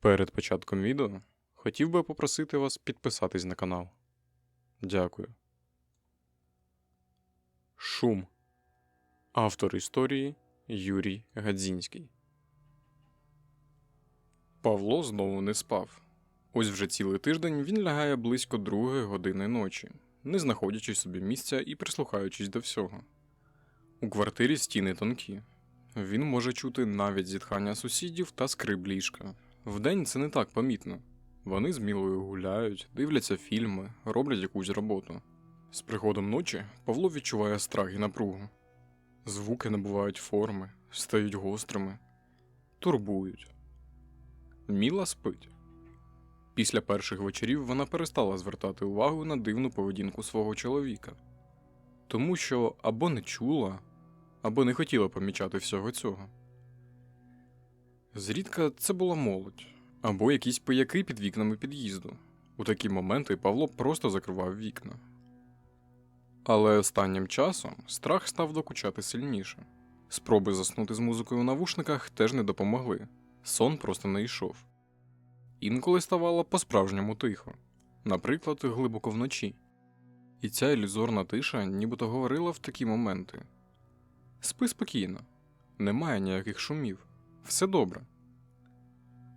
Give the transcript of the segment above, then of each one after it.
Перед початком відео хотів би попросити вас підписатись на канал. Дякую. Шум. Автор історії Юрій Гадзінський. Павло знову не спав. Ось вже цілий тиждень він лягає близько другої години ночі, не знаходячи собі місця і прислухаючись до всього. У квартирі стіни тонкі. Він може чути навіть зітхання сусідів та скрип ліжка. Вдень це не так помітно. Вони з Мілою гуляють, дивляться фільми, роблять якусь роботу. З приходом ночі Павло відчуває страх і напругу. Звуки набувають форми, стають гострими, турбують. Міла спить. Після перших вечорів вона перестала звертати увагу на дивну поведінку свого чоловіка, тому що або не чула, або не хотіла помічати всього цього. Зрідка це була молодь, або якісь пияки під вікнами під'їзду. У такі моменти Павло просто закривав вікна. Але останнім часом страх став докучати сильніше. Спроби заснути з музикою у навушниках теж не допомогли. Сон просто не йшов. Інколи ставало по-справжньому тихо, наприклад, глибоко вночі. І ця ілюзорна тиша нібито говорила в такі моменти: Спи спокійно, немає ніяких шумів, все добре.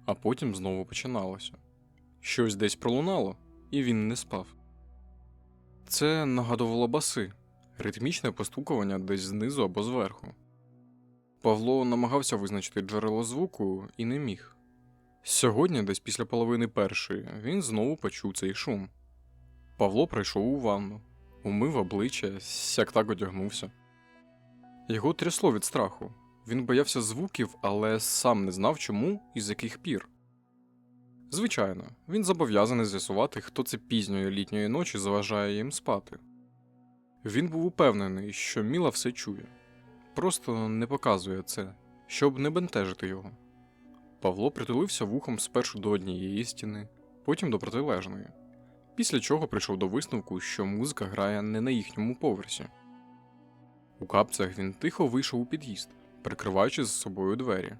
А потім знову починалося. Щось десь пролунало, і він не спав. Це нагадувало баси, ритмічне постукування десь знизу або зверху. Павло намагався визначити джерело звуку і не міг. Сьогодні, десь після половини першої, він знову почув цей шум. Павло прийшов у ванну, умив обличчя, сяк так одягнувся. Його трясло від страху. Він боявся звуків, але сам не знав чому і з яких пір. Звичайно, він зобов'язаний з'ясувати, хто це пізньої літньої ночі заважає їм спати. Він був упевнений, що Міла все чує, просто не показує це, щоб не бентежити його. Павло притулився вухом спершу до однієї стіни, потім до протилежної, після чого прийшов до висновку, що музика грає не на їхньому поверсі. У капцях він тихо вийшов у під'їзд, прикриваючи з собою двері.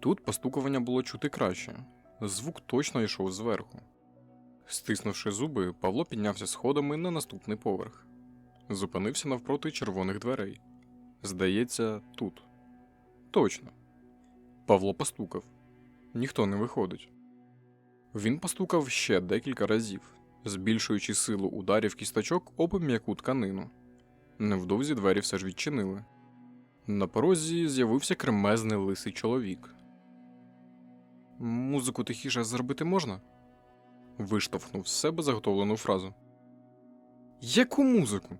Тут постукування було чути краще, звук точно йшов зверху. Стиснувши зуби, Павло піднявся сходами на наступний поверх, зупинився навпроти червоних дверей. Здається, тут. Точно. Павло постукав. Ніхто не виходить. Він постукав ще декілька разів, збільшуючи силу ударів кісточок об м'яку тканину. Невдовзі двері все ж відчинили. На порозі з'явився кремезний лисий чоловік. Музику тихіше зробити можна? Виштовхнув з себе заготовлену фразу. Яку музику?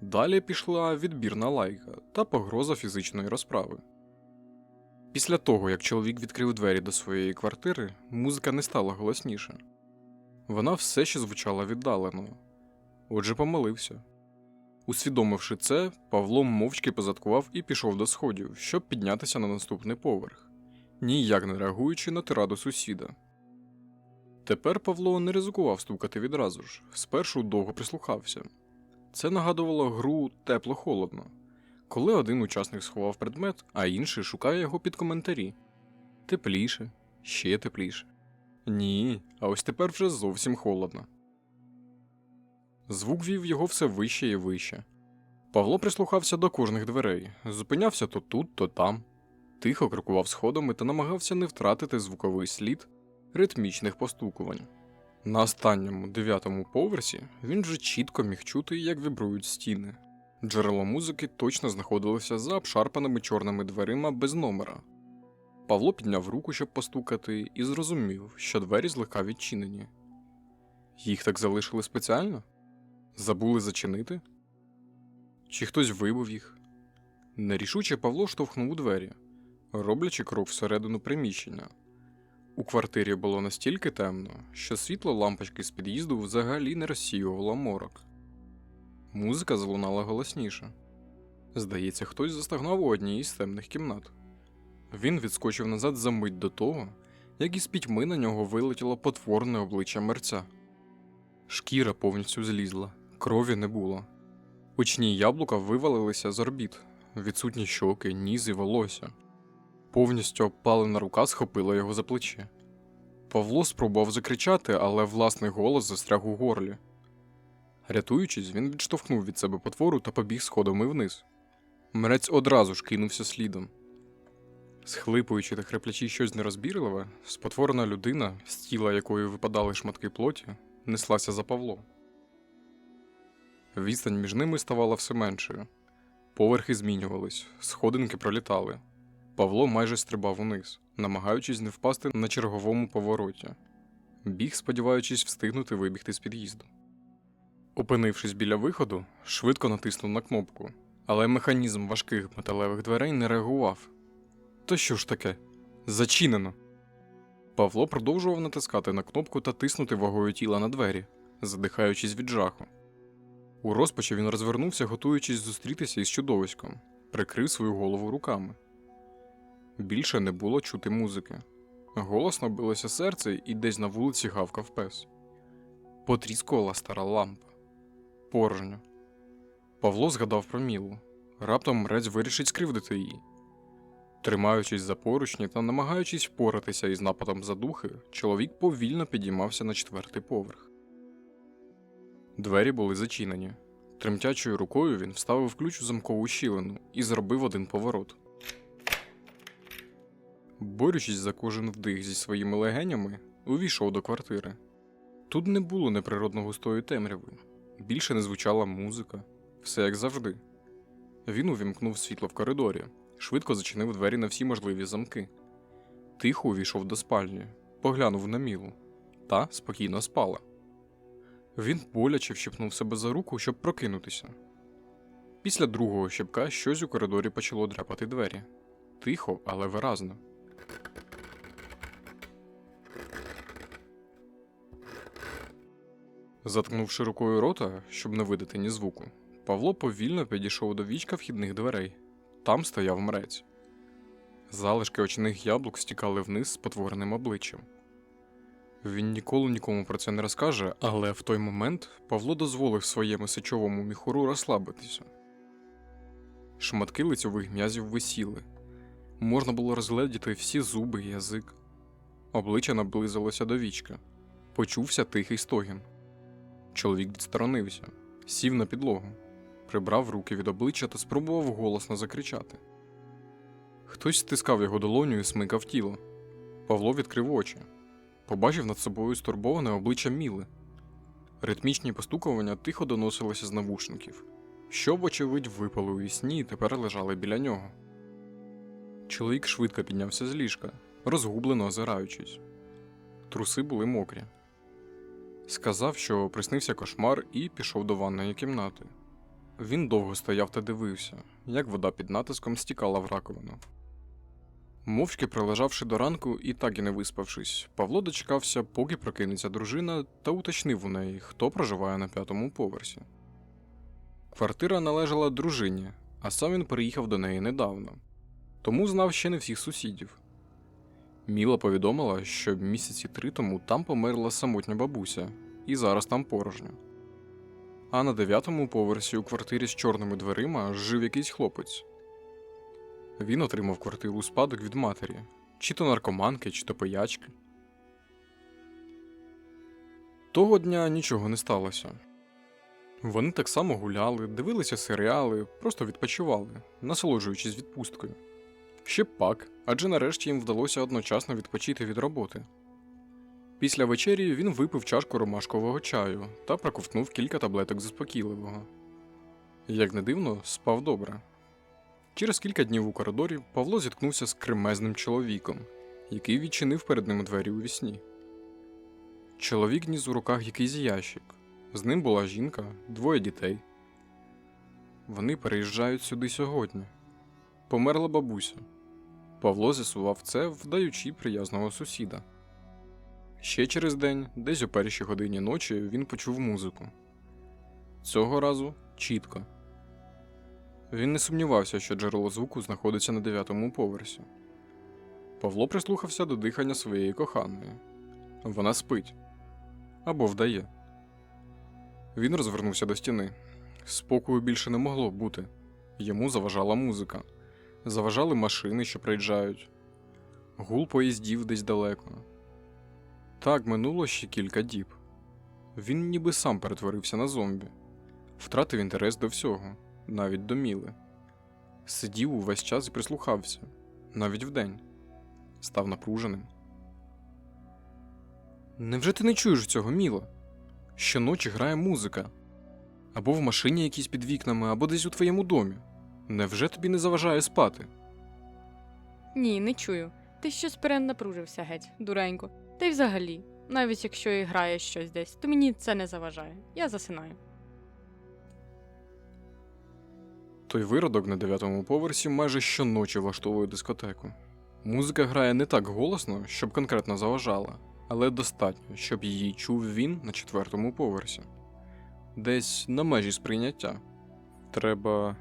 Далі пішла відбірна лайка та погроза фізичної розправи. Після того, як чоловік відкрив двері до своєї квартири, музика не стала голосніше. Вона все ще звучала віддалено. Отже, помилився. Усвідомивши це, Павло мовчки позадкував і пішов до сходів, щоб піднятися на наступний поверх, ніяк не реагуючи на тираду сусіда. Тепер Павло не ризикував стукати відразу ж, спершу довго прислухався. Це нагадувало гру тепло-холодно, коли один учасник сховав предмет, а інший шукає його під коментарі. Тепліше, ще тепліше. Ні, а ось тепер вже зовсім холодно. Звук вів його все вище і вище. Павло прислухався до кожних дверей, зупинявся то тут, то там, тихо крокував сходами та намагався не втратити звуковий слід ритмічних постукувань. На останньому дев'ятому поверсі він вже чітко міг чути, як вібрують стіни. Джерело музики точно знаходилося за обшарпаними чорними дверима без номера. Павло підняв руку, щоб постукати, і зрозумів, що двері злегка відчинені. Їх так залишили спеціально? Забули зачинити? Чи хтось вибив їх? Нерішуче Павло штовхнув у двері, роблячи крок всередину приміщення. У квартирі було настільки темно, що світло лампочки з під'їзду взагалі не розсіювало морок. Музика залунала голосніше. Здається, хтось застагнав у одній із темних кімнат. Він відскочив назад за мить до того, як із пітьми на нього вилетіло потворне обличчя мерця. Шкіра повністю злізла, крові не було. Очні яблука вивалилися з орбіт, відсутні щоки, ніс і волосся. Повністю опалена рука схопила його за плече. Павло спробував закричати, але власний голос застряг у горлі. Рятуючись, він відштовхнув від себе потвору та побіг сходами вниз. Мрець одразу ж кинувся слідом. Схлипуючи та хриплячи щось нерозбірливе, спотворена людина, з тіла якої випадали шматки плоті, неслася за Павлом. Відстань між ними ставала все меншою. Поверхи змінювались, сходинки пролітали. Павло майже стрибав униз, намагаючись не впасти на черговому повороті. Біг, сподіваючись встигнути вибігти з під'їзду. Опинившись біля виходу, швидко натиснув на кнопку, але механізм важких металевих дверей не реагував. То що ж таке? Зачинено. Павло продовжував натискати на кнопку та тиснути вагою тіла на двері, задихаючись від жаху. У розпачі він розвернувся, готуючись зустрітися із чудовиськом, прикрив свою голову руками. Більше не було чути музики. Голосно билося серце, і десь на вулиці гавкав пес. Потріскувала стара лампа. Порожньо. Павло згадав про Мілу. Раптом мрець вирішить скривдити її. Тримаючись за поручні та намагаючись впоратися із нападом задухи, чоловік повільно підіймався на четвертий поверх. Двері були зачинені. Тремтячою рукою він вставив ключ у замкову щілину і зробив один поворот. Борючись за кожен вдих зі своїми легенями, увійшов до квартири. Тут не було неприродно густої темряви, більше не звучала музика, все як завжди. Він увімкнув світло в коридорі, швидко зачинив двері на всі можливі замки. Тихо увійшов до спальні, поглянув на мілу та спокійно спала. Він боляче вщипнув себе за руку, щоб прокинутися. Після другого щепка щось у коридорі почало дряпати двері. Тихо, але виразно. Заткнувши рукою рота, щоб не видати ні звуку, Павло повільно підійшов до вічка вхідних дверей. Там стояв мрець. Залишки очних яблук стікали вниз з потвореним обличчям. Він ніколи нікому про це не розкаже, але в той момент Павло дозволив своєму сечовому міхуру розслабитися. Шматки лицьових м'язів висіли. Можна було розгледіти всі зуби і язик. Обличчя наблизилося до вічка. Почувся тихий стогін. Чоловік відсторонився, сів на підлогу, прибрав руки від обличчя та спробував голосно закричати. Хтось стискав його долоню і смикав тіло. Павло відкрив очі, побачив над собою стурбоване обличчя Міли. Ритмічні постукування тихо доносилися з навушників, що, вочевидь, випали у сні і тепер лежали біля нього. Чоловік швидко піднявся з ліжка, розгублено озираючись. Труси були мокрі. Сказав, що приснився кошмар, і пішов до ванної кімнати. Він довго стояв та дивився, як вода під натиском стікала в раковину. Мовчки пролежавши до ранку і так і не виспавшись, Павло дочекався, поки прокинеться дружина, та уточнив у неї, хто проживає на п'ятому поверсі. Квартира належала дружині, а сам він переїхав до неї недавно, тому знав ще не всіх сусідів. Міла повідомила, що місяці три тому там померла самотня бабуся, і зараз там порожньо. А на дев'ятому поверсі у квартирі з чорними дверима жив якийсь хлопець. Він отримав квартиру у спадок від матері, чи то наркоманки, чи то пиячки. Того дня нічого не сталося. Вони так само гуляли, дивилися серіали, просто відпочивали, насолоджуючись відпусткою. Ще пак, адже нарешті їм вдалося одночасно відпочити від роботи. Після вечері він випив чашку ромашкового чаю та проковтнув кілька таблеток заспокійливого. Як не дивно, спав добре. Через кілька днів у коридорі Павло зіткнувся з кремезним чоловіком, який відчинив перед ним двері у вісні. Чоловік ніс у руках якийсь ящик. З ним була жінка, двоє дітей. Вони переїжджають сюди сьогодні. Померла бабуся. Павло з'ясував це, вдаючи приязного сусіда. Ще через день, десь о першій годині ночі, він почув музику. Цього разу чітко. Він не сумнівався, що джерело звуку знаходиться на дев'ятому поверсі. Павло прислухався до дихання своєї коханої. Вона спить або вдає. Він розвернувся до стіни. Спокою більше не могло бути. Йому заважала музика, заважали машини, що приїжджають, гул поїздів десь далеко. Так минуло ще кілька діб. Він ніби сам перетворився на зомбі, втратив інтерес до всього, навіть до Міли. Сидів увесь час і прислухався, навіть вдень, став напруженим. Невже ти не чуєш цього, Міла? Щоночі грає музика. Або в машині якісь під вікнами, або десь у твоєму домі. Невже тобі не заважає спати? Ні, не чую. Ти щось перенапружився геть, дуренько. Та й взагалі, навіть якщо і грає щось десь, то мені це не заважає. Я засинаю. Той виродок на дев'ятому поверсі майже щоночі влаштовує дискотеку. Музика грає не так голосно, щоб конкретно заважала, але достатньо, щоб її чув він на четвертому поверсі. Десь на межі сприйняття. Треба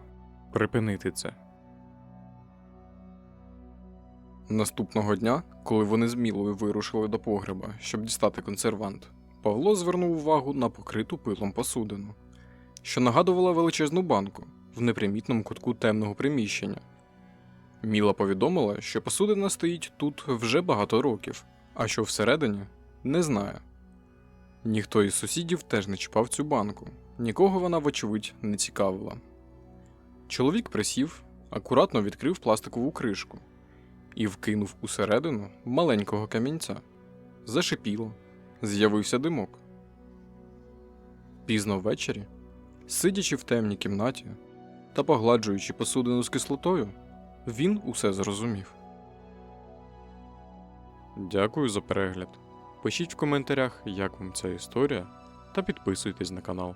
припинити це. Наступного дня, коли вони з Мілою вирушили до погреба, щоб дістати консервант, Павло звернув увагу на покриту пилом посудину, що нагадувала величезну банку в непримітному кутку темного приміщення. Міла повідомила, що посудина стоїть тут вже багато років, а що всередині не знає. Ніхто із сусідів теж не чіпав цю банку, нікого вона, вочевидь, не цікавила. Чоловік присів, акуратно відкрив пластикову кришку і вкинув усередину маленького камінця. Зашипіло, з'явився димок. Пізно ввечері, сидячи в темній кімнаті та погладжуючи посудину з кислотою, він усе зрозумів. Дякую за перегляд. Пишіть в коментарях, як вам ця історія, та підписуйтесь на канал.